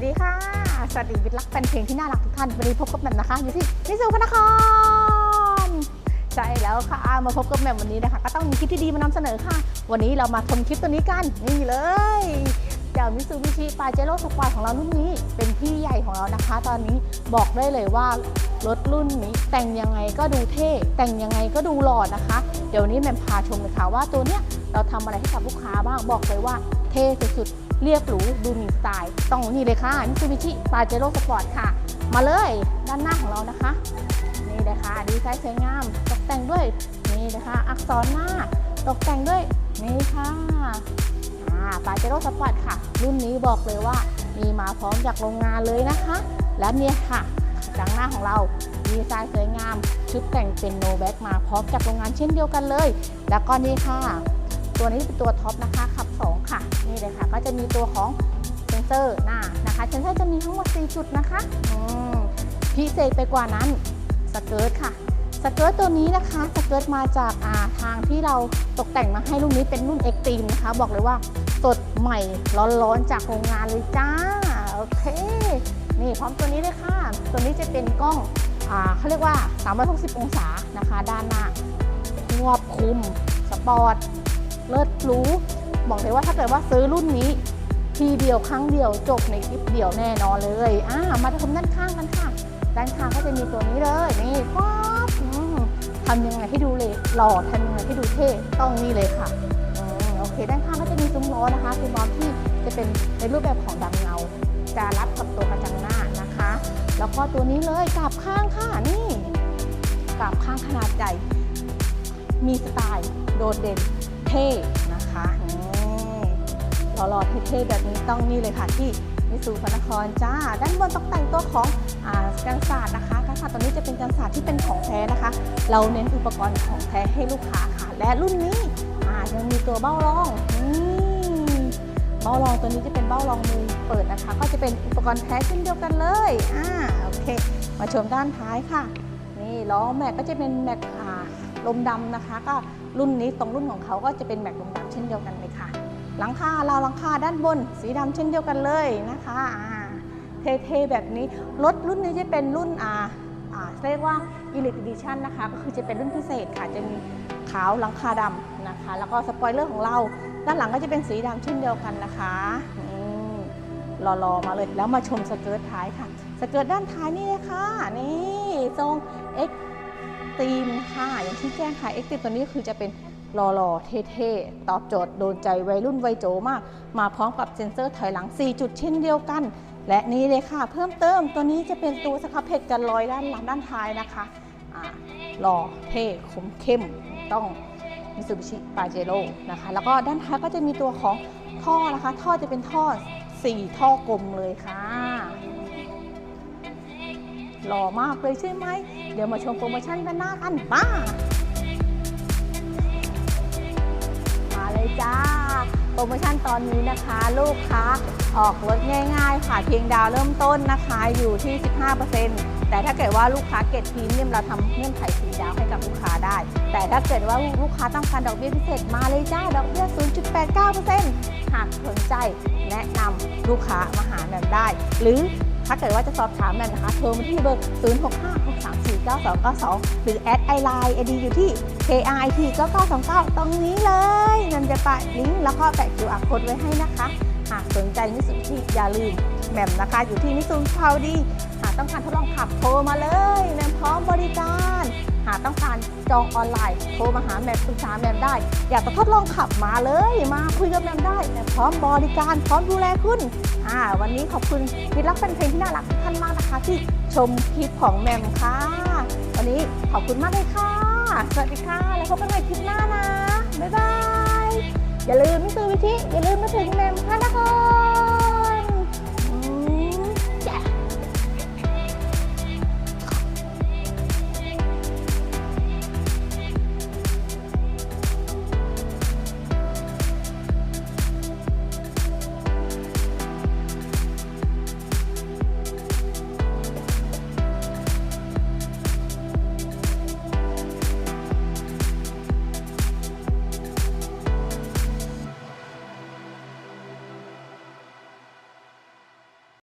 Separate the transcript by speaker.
Speaker 1: วัสดีค่ะ สวัสดีมิตรรักแฟนเพลงที่น่ารักทุกท่าน วันนี้พบกับแหม่มนะคะ อยู่ที่นิสุพนคร ใช่แล้วค่ะ มาพบกับแหม่มวันนี้นะคะ ก็ต้องมีคลิปที่ดีมานำเสนอค่ะ วันนี้เรามาชมคลิปตัวนี้กัน นี่เลยเจ้ามิซูบิชิปาเจโร่สปอร์ตของเรารุ่นนี้ เป็นพี่ใหญ่ของเรานะคะ ตอนนี้บอกได้เลยว่ารถรุ่นนี้แต่งยังไงก็ดูเท่ แต่งยังไงก็ดูหล่อนะคะ เดี๋ยวนี้แหม่มพาชมเลยค่ะว่าตัวเนี้ยเราทำอะไรให้กับลูกค้าบ้าง บอกเลยว่าเท่สุดๆ เรียบหรูดูมีสไตล์ต้องนี่เลยค่ะมิซูบิชิปาเจโร่สปอร์ตค่ะ มาเลยด้านหน้าของเรานะคะ นี่เลยค่ะดีไซน์สวยงาม ตกแต่งด้วยนี่นะคะอักษรหน้า ตกแต่งด้วยนี่ค่ะปาเจโร่สปอร์ตค่ะ รุ่นนี้บอกเลยว่ามีมาพร้อมจากโรงงานเลยนะคะ และเนี่ยค่ะจังหน้าของเราดีไซน์สวยงาม ชุดแต่งเป็นโนแบ็กมาพร้อมจากโรงงานเช่นเดียวกันเลย แล้วก็นี่ค่ะ ตัวนี้เป็นตัวท็อปนะคะค่ะ นี่เลยค่ะ ก็จะมีตัวของเซนเซอร์หน้านะคะเซนเซอร์จะมีทั้งหมด 4 จุดนะคะพิเศษไปกว่านั้นสเกิร์ตค่ะสเกิร์ตตัวนี้นะคะสเกิร์ตมาจากาทางที่เราตกแต่งมาให้รุ่นนี้เป็นรุ่นเอ็กตีมนะคะ บอกเลยว่าสดใหม่ร้อนๆจากโรงงานเลยจ้าโอเค นี่พร้อมตัวนี้เลยค่ะ ตัวนี้จะเป็นกล้องอเขาเรียกว่า 360 องศานะคะ ด้านหน้างวบคุม สปอร์ต เลิศหรู บอกเลยว่าถ้าเกิดว่าซื้อรุ่นนี้ ทีเดียวครั้งเดียวจบในคลิปเดียวแน่นอนเลยอ่ามาชมด้านข้างกันค่ะ ด้านข้างก็จะมีตัวนี้เลยนี่ป๊อปทำยังไงให้ดูเลยหล่อทำยังไงให้ดูเท่ต้องนี่เลยค่ะอโอเค ด้านข้างก็จะมีซุ้มล้อนะคะซุ้มล้อที่จะเป็นในรูปแบบของดำเงา จะรับกับตัวกระจังหน้านะคะ แล้วก็ตัวนี้เลยกราบข้างค่ะนี่กราบข้างขนาดใหญ่มีสไตล์โดดเด่นเท่นะคะ หล่อๆเท่ๆแบบนี้ต้องนี่เลยค่ะที่มิสูพระนครจ้า ด้านบนตกแต่งตัวของอกันศาสตร์นะคะกันศาสตร์ตัวนี้จะเป็นกันศาสตร์ที่เป็นของแท้นะคะ เราเน้นอุปกรณ์ของแท้ให้ลูกค้าค่ะ และรุ่นนี้ยังมีตัวเบ้ารองนี่เบ้ารองตัวนี้จะเป็นเบ้ารองมือเปิดนะคะ ก็จะเป็นอุปกรณ์แท้เช่นเดียวกันเลยอ่าโอเค มาชมด้านท้ายค่ะ นี่ล้อแม็กก็จะเป็นแม็กลมดำนะคะ ก็รุ่นนี้ตรงรุ่นของเขาก็จะเป็นแม็กลมดำเช่นเดียวกันเลยค่ะ หลังคาราวหลังคาด้านบน สีดำเช่นเดียวกันเลยนะคะอ่าเท่ๆแบบนี้รถรุ่นนี้จะเป็นรุ่นอ่าอ่าเรียกว่า Elite Edition นะคะ ก็คือจะเป็นรุ่นพิเศษค่ะ จะมีขาวหลังคาดำนะคะ แล้วก็สปอยเลอร์ของเรา ด้านหลังก็จะเป็นสีดำเช่นเดียวกันนะคะอืมรอๆมาเลย แล้วมาชมสเกิร์ตท้ายค่ะ สเกิร์ตด้านท้ายนี่เลยค่ะ นี่ทรง X ตีมค่ะ อย่างที่แจ้งค่ะ X ตีมตัวนี้คือจะเป็น หล่อๆ เท่ๆ ตอบโจทย์โดนใจวัยรุ่นวัยโจมาก มาพร้อมกับเซ็นเซอร์ถอยหลัง 4 จุดเช่นเดียวกัน และนี่เลยค่ะ เพิ่มเติมตัวนี้จะเป็นตัวสครับเพชรกันลอยด้านหลังด้านท้ายนะคะหล่อเท่คมเข้มต้องมิซูบิชิปาเจโร่นะคะ แล้วก็ด้านท้ายก็จะมีตัวของท่อนะคะ ท่อจะเป็นท่อ 4 ท่อกลมเลยค่ะหล่อมากเลยใช่ไหม เดี๋ยวมาชมโปรโมชั่นด้านหน้ากันป้า จ้า โปรโมชั่นตอนนี้นะคะ ลูกค้าออกรถง่ายๆ ค่ะเพียงดาวเริ่มต้นนะคะอยู่ที่ 15%แต่ถ้าเกิดว่าลูกค้าเกตพรีเมียมเราทำเงื่อนไขฟรีดาวให้กับลูกค้าได้ แต่ถ้าเกิดว่าลูกค้าต้องการดอกเบี้ยพิเศษมาเลยจ้า ดอกเบี้ย 0.89%หากสนใจแนะนำลูกค้ามาหาแมมได้ หรือถ้าเกิดว่าจะสอบถามแมมนะคะโทรมาที่เบอร์ 0656349222หรือแอดไอไลน์ไอดีอยู่ที่ KIT 9929 ตรงนี้เลยแหม่มจะแปะลิงก์แล้วก็แปะ QR code ไว้ให้นะคะ หากสนใจมิสุที่อย่าลืมแหม่มนะคะ อยู่ที่มิสุพาวดีหากต้องการทดลองขับโทรมาเลยแหม่มพร้อมบริการ หากต้องการจองออนไลน์โทรมาหาแมมปรึกษาแมมได้ อยากจะทดลองขับมาเลยมาคุยกับแมมได้แม่มพร้อมบริการพร้อมดูแลคุณอ่าวันนี้ขอบคุณมิตรรักแฟนเพลงที่น่ารักท่านมากนะคะ ที่ชมคลิปของแมมค่ะ วันนี้ขอบคุณมากเลยค่ะ สวัสดีค่ะ แล้วพบกันใหม่คลิปหน้านะบ๊ายบายอย่าลืมมิสซูบิชิอย่าลืมมาถึงแมมค่ะนะคะ